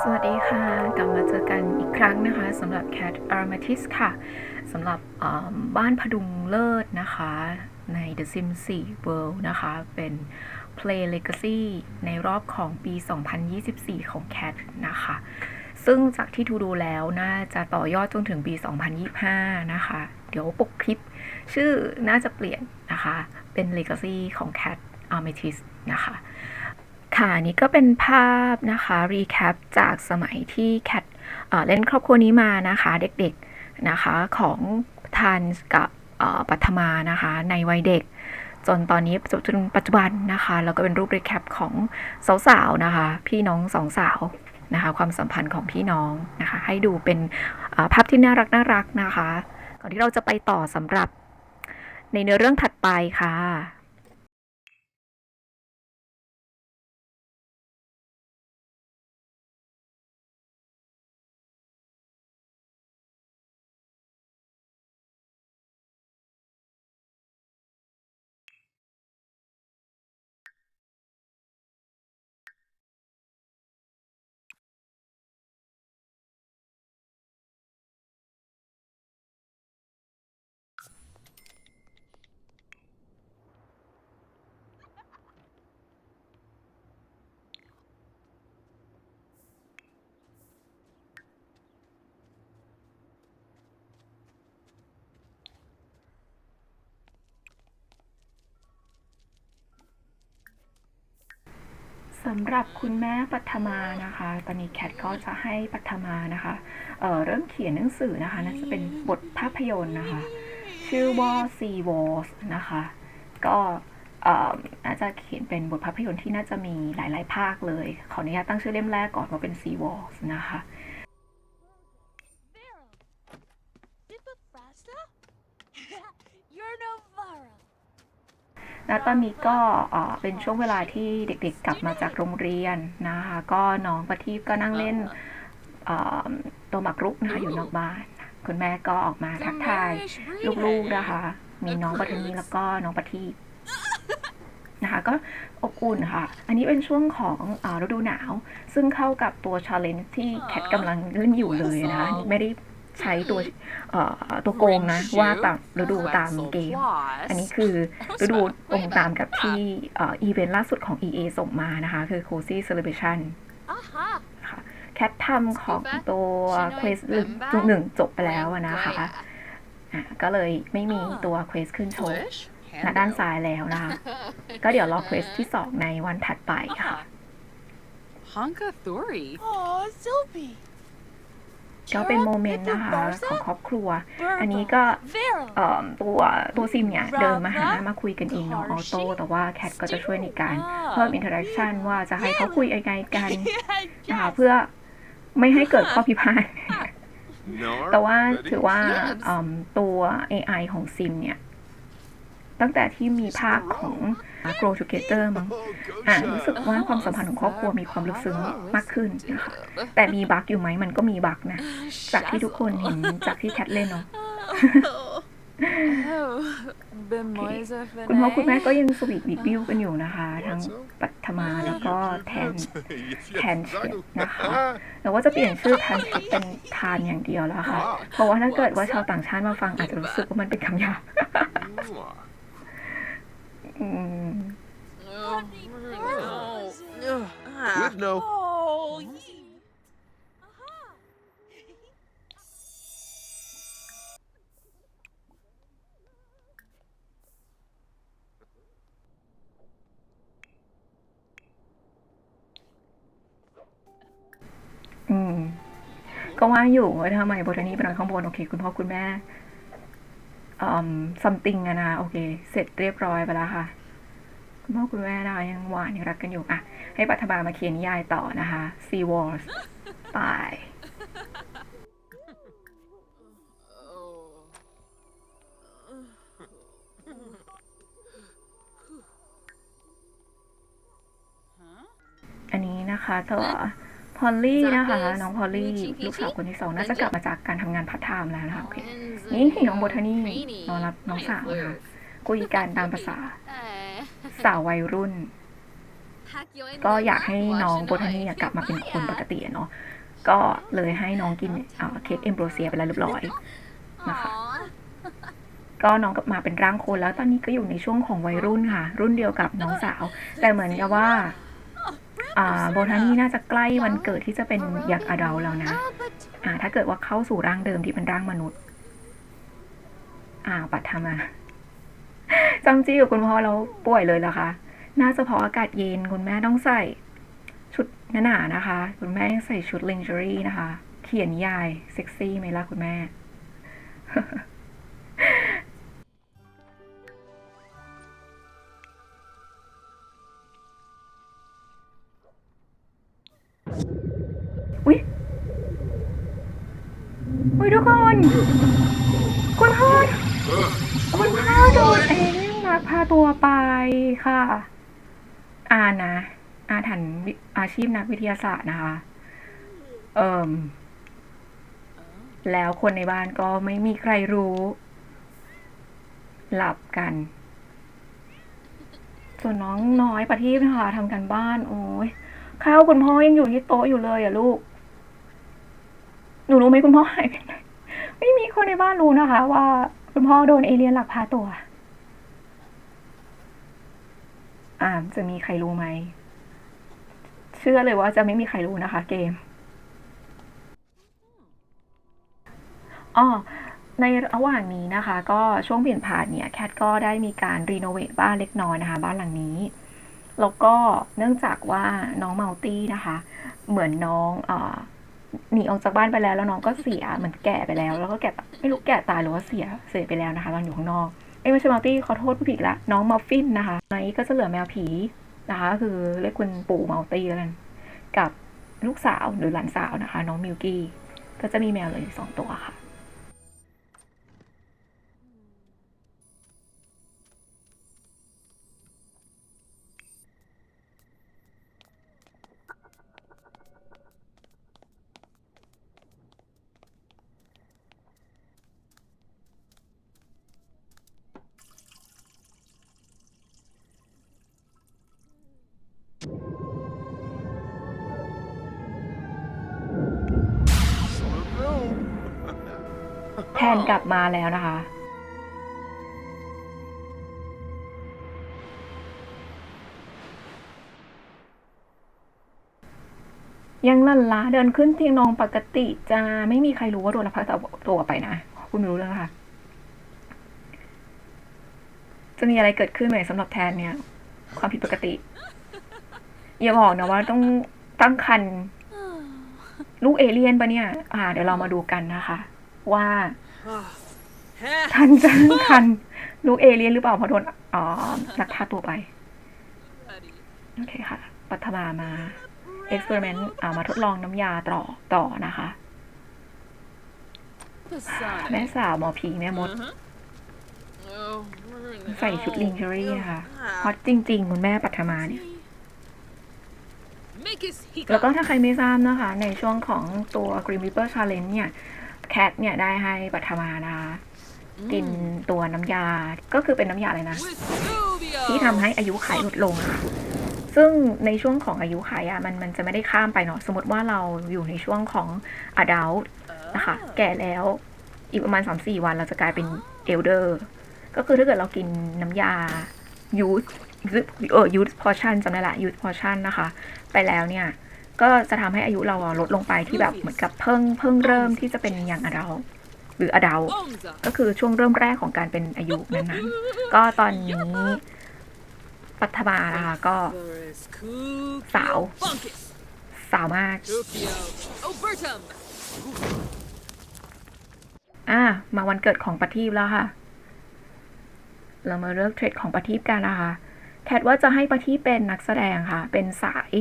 สวัสดีค่ะ กลับมาเจอกันอีกครั้งนะคะสำหรับ Cat Armatis ค่ะสำหรับบ้านพดุงเลิศนะคะ ใน The Sims 4 World นะคะ เป็น Play Legacy ในรอบของปี 2024 ของ Cat นะคะ ซึ่งจากที่ทูดูแล้วน่าจะต่อยอดจนถึงปี 2025 นะคะ เดี๋ยวปกคลิปชื่อน่าจะเปลี่ยนนะคะ เป็น Legacy ของ Cat Armatis นะคะ ค่ะนนี้ก็เป็นภาพนะคะรีแคปจากสมัยที่แคทเอ่อเล่นครอบครัวนี้มานะคะเด็กๆนะคะของทันกับปัทมานะคะในวัยเด็ก จนตอนนี้จนปัจจุบันนะคะแล้วก็เป็นรูปรีแคปของสาวๆนะคะพี่น้องสองสาวนะคะความสัมพันธ์ของพี่น้องนะคะให้ดูเป็นภาพที่น่ารักน่ารักนะคะ ก่อนที่เราจะไปต่อสำหรับในเนื้อเรื่องถัดไปค่ะ สำหรับคุณแม่ปัทมานะคะ ตอนนี้แคทก็จะให้ปัทมานะคะเเริ่มเขียนหนังสือนะคะน่าจะเป็นบทภาพยนตร์นะคะ ชื่อว่า Sea Wars นะคะ ก็เอ่อน่าจะเขียนเป็นบทภาพยนตร์ที่น่าจะมีหลาย ๆ ภาคเลย ขออนุญาตตั้งชื่อเล่มแรกก่อนว่าเป็น Sea Wars นะคะ แล้วตอนนี้ก็เป็นช่วงเวลาที่เด็กๆกลับมาจากโรงเรียนนะคะ ก็น้องประทีปก็นั่งเล่นตัวหมากรุกนะคะอยู่นอกบ้าน คุณแม่ก็ออกมาทักทายลูกๆนะคะ มีน้องปัทนีแล้วก็น้องประทีปนะคะก็อบอุ่นค่ะ อันนี้เป็นช่วงของอฤดูหนาว ซึ่งเข้ากับตัวชาเลนจ์ที่แคทกำลังเล่นอยู่เลยนะคะไม่ได้ ใช้ตัวเอ่อตัวโกงนะ ว่าตามฤดูตามเกม อันนี้คือฤดูตรงตามกับที่เอ่ออีเวนต์ล่าสุดของ EA ส่งมานะคะ คือ Cozy Celebration Aha. แคททำของตัวเควสหนึ่งจบไปแล้วอะนะคะอะก็เลยไม่มีตัวเควสขึ้นโชว์ Flish, ณด้านซ้ายแล้วนะคะ ก็เดี๋ยวรอเควสที่2ในวันถัดไปค่ะ Honka Thori. Oh, Zilby. ก็เป็นโมเมนต์นะคะของครอบครัว อันนี้ก็ Vero. เอ่อตัวตัวซิมเนี่ยเดินมาหามาคุยกันเองเนาะออโต้แต่ว่าแคทก็จะช่วยในการเพิ่มอินเทอร์แอคชั่นว่าจะให้เขาคุยยังไงกันนะคะเพื่อไม่ให้เกิดข้อพิพาทแต่ว่าถือว่าอืมตัว AI ของซิมเนี่ย ตั้งแต่ที่มีภาคของ Grow Together มั้งอะรู้สึกว่าความสัมพันธ์ของครอบครัวมีความลึกซึ้งมากขึ้นนะคะแต่มีบั๊กอยู่ไหมมันก็มีบั๊กนะ จากที่ทุกคนเห็นจากที่แคทเล่นเนาะ Oh, Bemoise คุณพ่อคุณแม่ก็ยังสวีทบิ๊กบิวกันอยู่นะคะ ทั้งปัทมาแล้วก็แทนแทนเชฟนะคะแต่ว่าจะเปลี่ยนชื่อทานเชฟเป็นทานอย่างเดียวแล้วค่ะ เพราะว่าถ้าเกิดว่าชาวต่างชาติมาฟังอาจจะรู้สึกว่ามันเป็นคำหยาบ อืม Good no. Oh, yee. Aha. อืมก็ว่าอยู่ว่าทำไมโบทานีไปนอนข้างบน โอเค คุณพ่อ คุณแม่ อืม something อะนะโอเค เสร็จเรียบร้อยไปแล้วค่ะคุณพ่อคุณแม่นะคะยังหวานยังรักกันอยู่อะให้ปัทมามาเขียนนิยายต่อนะคะ Sea Wars ไปอันนี้นะคะตัว พอลลี่นะคะ น้องพอลลี่ลูกสาวคนที่สองน่าจะกลับมาจากการทำงานพาร์ทไทม์แล้วนะคะโอเคนี่น้องโบทานี่นอนรับน้องสาวนะคะคุยกันตามภาษา Eh. สาววัยรุ่น ก็อยากให้น้องโบทานี่กลับมาเป็นคนปกติอะเนาะก็เลยให้น้องกินเอ่อเค้กเอมโบรเซียไปแล้วเรียบร้อยนะคะก็น้องกลับมาเป็นร่างคนแล้วตอนนี้ก็อยู่ในช่วงของวัยรุ่นค่ะ รุ่นเดียวกับน้องสาว แต่เหมือนกับว่าอ่า โบทานี่น่าจะใกล้วันเกิดที่จะเป็นยักษ์อดัลแล้วนะอ่าถ้าเกิดว่าเข้าสู่ร่างเดิมที่เป็นร่างมนุษย์อ่าปัทมาจำจี้กับคุณพ่อแล้วป่วยเลยเหรอคะ น่าจะพราะอากาศเย็นคุณแม่ต้องใส่ ชุดหนาๆนะคะ คุณแม่ยังใส่ชุดลิงเจอรี่นะคะ เขียนยายเซ็กซี่ไหมล่ะคุณแม่ อุ๊ยทุกคน คุณพ่อคุณพ่อโดนเอเลี่ยนลักพาตัวไปค่ะ อานะ อาถันอาชีพนักวิทยาศาสตร์นะคะ เอ่มแล้วคนในบ้านก็ไม่มีใครรู้ หลับกัน ส่วนน้องน้อยประทีปนะคะทำกันบ้าน โอ้ยข้าวคุณพ่อยังอยู่ที่โต๊ะอยู่เลยอะลูก หนูรู้ไหมคุณพ่อหายไปไหน ไม่มีคนในบ้านรู้นะคะ ว่าคุณพ่อโดนเอเลี่ยนหลักพาตัว อ่าจะมีใครรู้ไหม เชื่อเลยว่าจะไม่มีใครรู้นะคะ เกมอ๋อในระหว่างนี้นะคะ ก็ช่วงเปลี่ยนผ่านเนี่ยแคทก็ได้มีการรีโนเวทบ้านเล็กน้อยนะคะ บ้านหลังนี้ แล้วก็เนื่องจากว่าน้องมัลตี้นะคะ เหมือนน้องอ่อ หนีออกจากบ้านไปแล้วแล้วน้องก็เสียเหมือนแก่ไปแล้ว แล้วก็แก่ไม่รู้แก่ตายหรือว่าเสียเสียไปแล้วนะคะตอนอยู่ข้างนอกเอ้ไม่ใช่มัลตี้ขอโทษผู้ผิดละน้องมัฟฟินนะคะตอนนี้ก็จะเหลือแมวผีนะคะคือเรียกคุณปู่มัลตี้แล้วกันกับลูกสาวหรือหลานสาวนะคะ น้องมิวกี้ก็จะมีแมวเหลืออยู่สองตัวค่ะ แทนกลับมาแล้วนะคะ ยังลันล้าเดินขึ้นเตียงนอนปกติจะไม่มีใครรู้ว่าโดนลักพาตัวไปนะคุณไม่รู้เรื่องค่ะ จะมีอะไรเกิดขึ้นไหมสำหรับแทนเนี่ย ความผิดปกติ อย่าบอกนะว่าต้องตั้งคันลูกเอเลี่ยนปะเนี่ย อ่า เดี๋ยวเรามาดูกันนะคะ ว่าทันจะตั้งคันลูกเอเลี่ยนหรือเปล่าเพราะโดนอ๋อลักพาตัวไป โอเคค่ะ ปัทมามาเอ็กซ์เพร์เมนต์อ่ามาทดลองน้ำยาต่อต่อนะคะ แม่สาวหมอผีแม่มด Oh, ใส่ชุดลิงเจอรี่ค่ะฮอตจริง ๆ คุณแม่ปัทมาเนี่ยแล้วก็ถ้าใครไม่ทราบนะคะ ในช่วงของตัว Green Reaper Challenge เนี่ยแคทเนี่ยได้ให้ปัทมานะคะกินตัวน้ำยา ก็คือเป็นน้ำยาอะไรนะ ที่ทำให้อายุขัยลดลงอะค่ะซึ่งในช่วงของอายุขัยอะมันมันจะไม่ได้ข้ามไปเนาะสมมติว่าเราอยู่ในช่วงของ adult นะคะ แก่แล้วอีกประมาณ3-4วันเราจะกลายเป็น elder ก็คือถ้าเกิดเรากินน้ำยา youth เออ youth portion จำได้ละ youth portion นะคะ ไปแล้วเนี่ย ก็จะทำให้อายุเราลดลงไปที่แบบเหมือนกับเพิ่งเพิ่งเริ่มที่จะเป็นอย่าง adult หรือ adult ก็คือช่วงเริ่มแรกของการเป็นอายุนั้นๆก็ตอนนี้ปัทมานะคะก็สาว สาวมากอะมาวันเกิดของปะทีปแล้วค่ะ เรามาเลือกเทรดของปะทีปกันนะคะแคทว่าจะให้ปะทีเป็นนักแสดงค่ะ เป็นสาย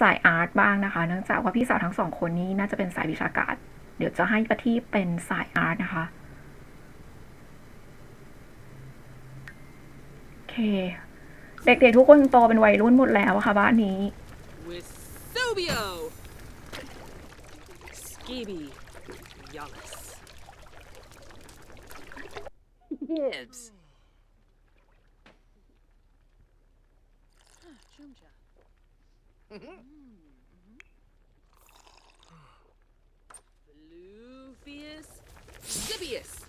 สายอาร์ตบ้างนะคะ เนื่องจากว่าพี่สาวทั้งสองคนนี้น่าจะเป็นสายวิชาการ เดี๋ยวจะให้ปะทีเป็นสายอาร์ตนะคะโอเค เด็กๆทุกคนโตเป็นวัยรุ่นหมดแล้วะค่ะบ้านนี้ Vesubio! Skibi. Yallis. Nibs. Mm-hmm. Mm-hmm. Bluefius. Zibius.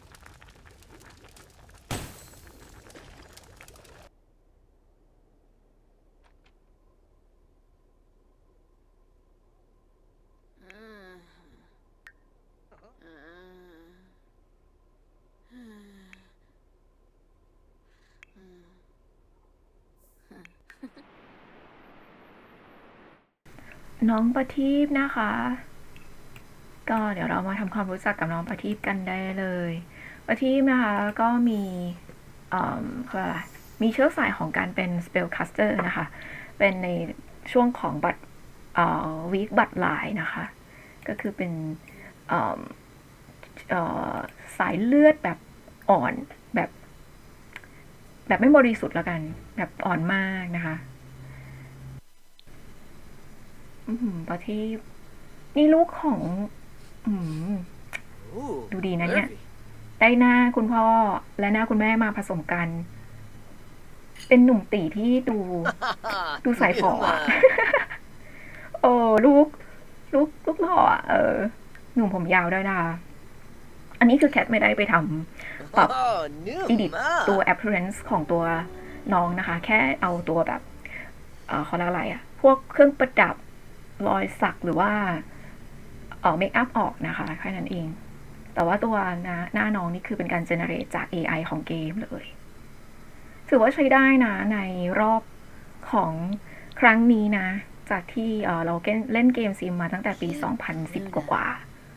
น้องประทีปนะคะ ก็เดี๋ยวเรามาทำความรู้จักกับน้องประทีปกันได้เลยประทีปนะคะก็มีเอ่อเขาเรียกอะไรมีเชื้อสายของการเป็น spellcaster นะคะ เป็นในช่วงของบัตรเอ่อวีคบัตรลายนะคะ ก็คือเป็นเอ่อเอ่อสายเลือดแบบอ่อนแบบ แบบไม่บริสุทธิ์แล้วกัน แบบอ่อนมากนะคะ อืมประทีปนี่ลูกของ อืม Ooh, ดูดีนะเนี่ย nervy. ได้หน้าคุณพ่อและหน้าคุณแม่มาผสมกัน เป็นหนุ่มตีที่ดู ดูสายฝออะโอ้ลูก ลูกลูกหล่ออะเออ หนุ่มผมยาวด้วยนะคะอันนี้คือแคทไม่ได้ไปทำปรับ Oh, new อีดิต ma. ตัว appearance ของตัวน้องนะคะ แค่เอาตัวแบบ เออเขาเรียกอะไรอะพวกเครื่องประดับ รอยสักหรือว่าเออเมคอัพออกนะคะแค่นั้นเอง แต่ว่าตัวหน้าหน้าน้องนี่คือเป็นการเจเนเรตจาก AI ของเกมเลย ถือว่าใช้ได้นะในรอบของครั้งนี้นะ จากที่เอ่อเราเล่นเล่นเกมซิมมาตั้งแต่ปี 2010 กว่า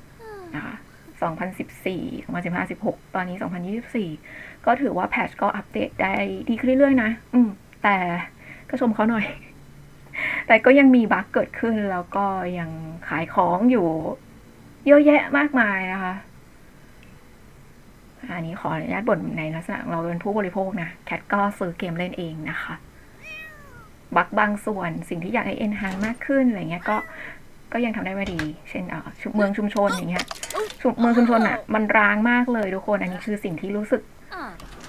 ๆนะคะ2014 2015 16 ตอนนี้ 2024 ก็ถือว่าแพทชก็อัปเดตได้ดีขึ้นเรื่อยๆนะ อืม แต่ก็ชมเขาหน่อย แต่ก็ยังมีบั๊กเกิดขึ้นแล้วก็ยังขายของอยู่ เยอะแยะมากมายนะคะอันนี้ขออนุญาตบ่นในลักษณะเราเป็นผู้บริโภคนะ แคทก็ซื้อเกมเล่นเองนะคะ บักบางส่วนสิ่งที่อยากให้เอ็นฮานมากขึ้นอะไรเงี้ยก็ก็ยังทำได้ไม่ดี เช่นเมืองชุมชนอย่างเงี้ยเมืองชุมชนอะ มันร้างมากเลยทุกคน อันนี้คือสิ่งที่รู้สึก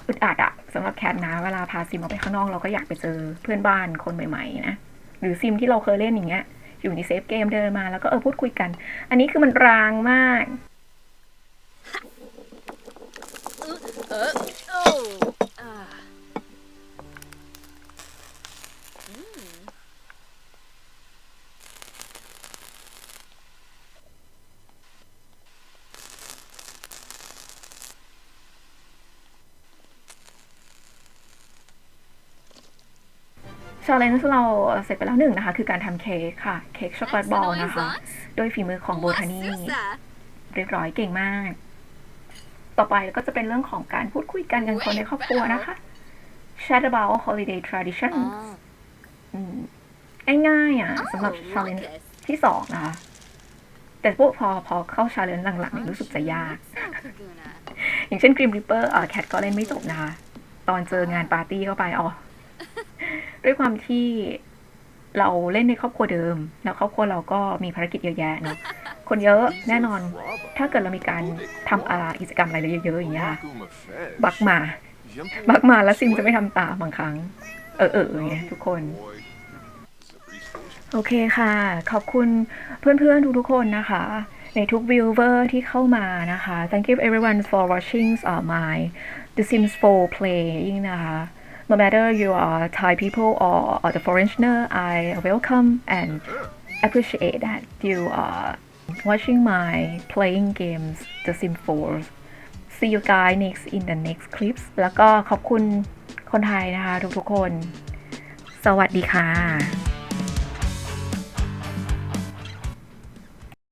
อึดอัดอะสำหรับแคทนะ เวลาพาซิมออกไปข้างนอกเราก็อยากไปเจอเพื่อนบ้านคนใหม่ ๆ นะ หรือซิมที่เราเคยเล่นอย่างเงี้ยอยู่ในเซฟเกมเดินมาแล้วก็เออพูดคุยกัน อันนี้คือมันรางมาก ชาเลนจ์เราเสร็จไปแล้วหนึ่งนะคะ คือการทำเค้กค่ะ เค้กช็อกโกแลตบอลนะคะ โดยฝีมือของโบทานี Wasusa. เรียบร้อยเก่งมาก ต่อไปก็จะเป็นเรื่องของการพูดคุยกันกันคนในครอบครัวนะคะ chat about holiday traditions uh, อืมง่ายๆอะสำหรับ Oh, challenge Ruckus. ที่สองนะคะ แต่พวกพอพอเข้า challenge หลังๆเนี่ยรู้สึกจะยาก so Kaguna. อย่างเช่น Grim Reaper เอ่อแคทก็เล่นไม่จบนะคะ ตอนเจองานปาร์ตี้เข้าไปอ๋อ ด้วยความที่เราเล่นในครอบครัวเดิม แล้วครอบครัวเราก็มีภารกิจเยอะแยะเนาะคนเยอะแน่นอน ถ้าเกิดเรามีการทำอะไรกิจกรรมอะไรเยอะๆอย่างเงี้ยค่ะบักมาบักมาแล้วซิมจะไม่ทำตามบางครั้ง เออเอออย่างเงี้ยทุกคน โอเคค่ะ ขอบคุณเพื่อนๆทุกๆคนนะคะในทุก viewer ที่เข้ามานะคะ thank you everyone for watching uh, my The Sims 4 playing นะคะ no matter you are Thai people or, or the foreigner I welcome and appreciate that you are watching my playing games The Sims 4 see you guys next in the next clips แล้วก็ขอบคุณคนไทยนะคะ ทุกๆคน สวัสดีค่ะ